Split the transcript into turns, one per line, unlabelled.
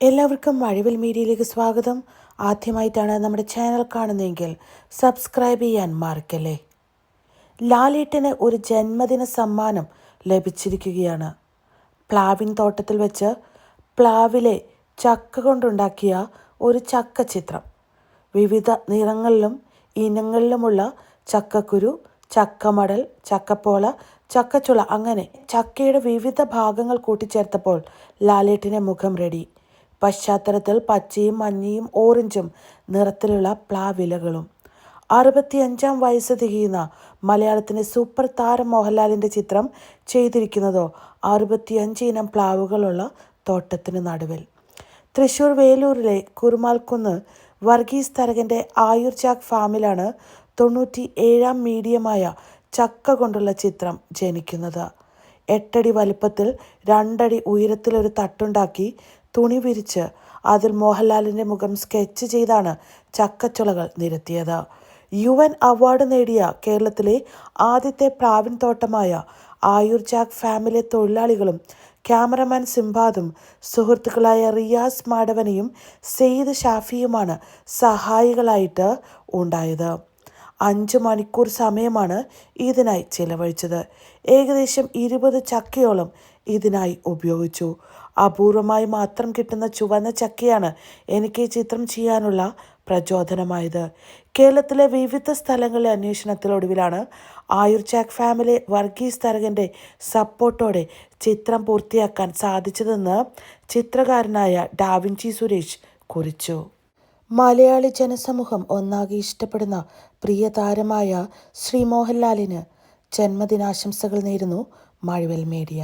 എല്ലാവർക്കും മഴവിൽ മീഡിയയിലേക്ക് സ്വാഗതം. ആദ്യമായിട്ടാണ് നമ്മുടെ ചാനൽ കാണുന്നതെങ്കിൽ സബ്സ്ക്രൈബ് ചെയ്യാൻ മറക്കല്ലേ. ലാലേട്ടന് ഒരു ജന്മദിന സമ്മാനം ലഭിച്ചിരിക്കുകയാണ്. പ്ലാവിൻ തോട്ടത്തിൽ വെച്ച് പ്ലാവിലെ ചക്ക കൊണ്ടുണ്ടാക്കിയ ഒരു ചക്ക ചിത്രം വിവിധ നിറങ്ങളിലും ഇനങ്ങളിലുമുള്ള ചക്കക്കുരു ചക്കമടൽ ചക്കപ്പോള ചക്കച്ചുള അങ്ങനെ ചക്കയുടെ വിവിധ ഭാഗങ്ങൾ കൂട്ടിച്ചേർത്തപ്പോൾ ലാലേട്ടിന്റെ മുഖം റെഡി. പശ്ചാത്തലത്തിൽ പച്ചയും മഞ്ഞയും ഓറഞ്ചും നിറത്തിലുള്ള പ്ലാവിലകളും അറുപത്തിയഞ്ചാം വയസ്സ് തികയുന്ന മലയാളത്തിന്റെ സൂപ്പർ താരം മോഹൻലാലിന്റെ ചിത്രം ചെയ്തിരിക്കുന്നതോ അറുപത്തിയഞ്ച് ഇനം പ്ലാവുകളുള്ള തോട്ടത്തിന് നടുവിൽ. തൃശ്ശൂർ വേലൂരിലെ കുറുമാൽക്കുന്ന് വർഗീസ് തരകന്റെ ആയുർ ചാക് ഫാമിലാണ് തൊണ്ണൂറ്റി ഏഴാം മീഡിയമായ ചക്ക കൊണ്ടുള്ള ചിത്രം ജനിക്കുന്നത്. എട്ടടി വലുപ്പത്തിൽ രണ്ടടി ഉയരത്തിലൊരു തട്ടുണ്ടാക്കി തുണി വിരിച്ച് അതിൽ മോഹൻലാലിന്റെ മുഖം സ്കെച്ച് ചെയ്താണ് ചക്കച്ചുളകൾ നിരത്തിയത്. യു എൻ അവാർഡ് നേടിയ കേരളത്തിലെ ആദ്യത്തെ പ്രാവിൻ തോട്ടമായ ആയുർ ജാഗ് ഫാമിലി തൊഴിലാളികളും ക്യാമറമാൻ സിംബാദും സുഹൃത്തുക്കളായ റിയാസ് മാടവനെയും സെയ്ദ് ഷാഫിയുമാണ് സഹായികളായിട്ട് ഉണ്ടായത്. അഞ്ച് മണിക്കൂർ സമയമാണ് ഇതിനായി ചിലവഴിച്ചത്. ഏകദേശം ഇരുപത് ചക്കയോളം ഇതിനായി ഉപയോഗിച്ചു. അപൂർവമായി മാത്രം കിട്ടുന്ന ചുവന്ന ചക്കയാണ് എനിക്ക് ഈ ചിത്രം ചെയ്യാനുള്ള പ്രചോദനമായത്. കേരളത്തിലെ വിവിധ സ്ഥലങ്ങളിലെ അന്വേഷണത്തിലൊടുവിലാണ് ആയുർ ചാക്ക് ഫാമിലി വർഗീസ് തരകന്റെ സപ്പോർട്ടോടെ ചിത്രം പൂർത്തിയാക്കാൻ സാധിച്ചതെന്ന് ചിത്രകാരനായ ഡാവിഞ്ചി സുരേഷ് കുറിച്ചു. മലയാളി ജനസമൂഹം ഒന്നാകെ ഇഷ്ടപ്പെടുന്ന പ്രിയ താരമായ ശ്രീ മോഹൻലാലിന് ജന്മദിനാശംസകൾ നേരുന്നു മഴവൽ മീഡിയ.